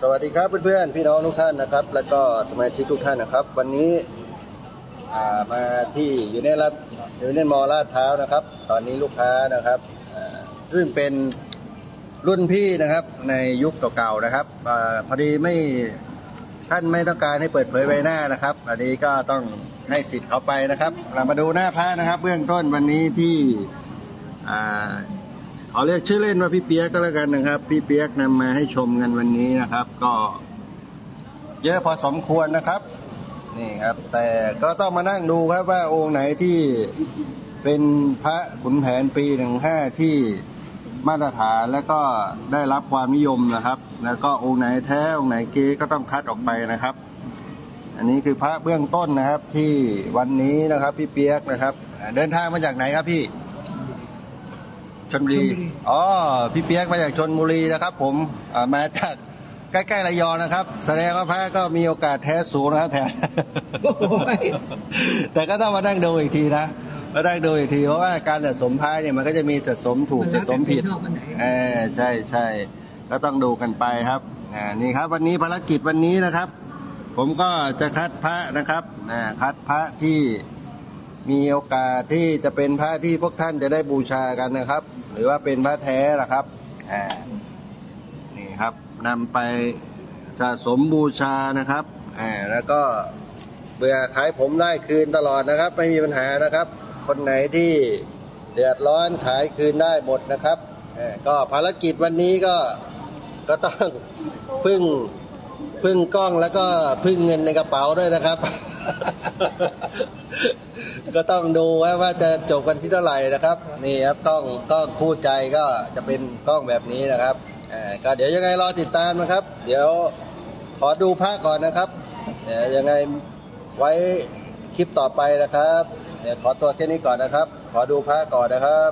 สวัสดีครับเพื่อนๆพี่น้องทุกท่านนะครับ แล้วก็สมาชิกทุกท่านนะครับ วันนี้มาที่อยู่ในรัฐอยู่ในมอลาดพร้านะครับ ตอนนี้ลูกค้านะครับซึ่งเป็นรุ่นพี่นะครับในยุคเก่าๆนะครับอพอดีไม่ท่านไม่ต้องการให้เปิดเผยใบหน้านะครับ อันนี้ก็ต้องให้สิทธิ์เขาไปนะครับ เรามาดูหน้าพระนะครับ เบื้องต้นวันนี้ที่ ขอเรียกชื่อเล่นว่าพี่เปียกก็แล้วกันนะครับ พี่เปียกนำมาให้ชมกันวันนี้นะครับ ก็ เยอะพอสมควรนะครับ นี่ครับ แต่ก็ต้องมานั่งดูครับว่าองค์ไหนที่เป็นพระขุนแผนปีหนึ่งห้าที่มาตรฐานแล้วก็ได้รับความนิยมนะครับ แล้วก็องค์ไหนแท้องค์ไหนเก๊ก็ต้องคัดออกไปนะครับ อันนี้คือพระเบื้องต้นนะครับที่วันนี้นะครับ พี่เปียกนะครับ เดินทางมาจากไหนครับพี่ ชนบุรีชลบุรี อ๋อ พี่เปียกมาจากชนบุรีนะครับ ผมอ่ามาจากใกล้ๆระยองนะครับ แสดงว่าพระก็มีโอกาสแท้สูงนะครับแท้โอ้ยแต่ก็ต้องมานั่งดูอีกทีนะมานั่งดูอีกทีเพราะว่าการสะสมพระเนี่ยมันก็จะมีสะสมถูกมันแล้สะวสมผิดแต่คนชอบอันไหนเออใช่ใช่ก็ต้องดูกันไปครับอ่านี่ครับ วันนี้ภารกิจวันนี้นะครับ ผมก็จะคัดพระนะครับอ่าคัดพระที่ มีโอกาสที่จะเป็นพระที่พวกท่านจะได้บูชากันนะครับ หรือว่าเป็นพระแท้นะครับอ่านี่ครับนำไปสะสมบูชานะครับอ่าแล้วก็เบื่อขายผมได้คืนตลอดนะครับ ไม่มีปัญหานะครับ คนไหนที่เดือดร้อนขายคืนได้หมดนะครับก็ภารกิจวันนี้ก็ก็ต้องพึ่งพึ่งกล้องแล้วก็พึ่งเงินในกระเป๋าด้วยนะครับ ก็ต้องดูว่าว่าจะจบกันที่เท่าไหร่นะครับ นี่ครับกล้องกล้องคู่ใจก็จะเป็นกล้องแบบนี้นะครับอ่อก็เดี๋ยวยังไงรอติดตามนะครับ เดี๋ยวขอดูภาพก่อนนะครับเดี๋ยวยังไงไว้คลิปต่อไปนะครับ เดี๋ยวขอตัวแค่นี้ก่อนนะครับ ขอดูภาพก่อนนะครับ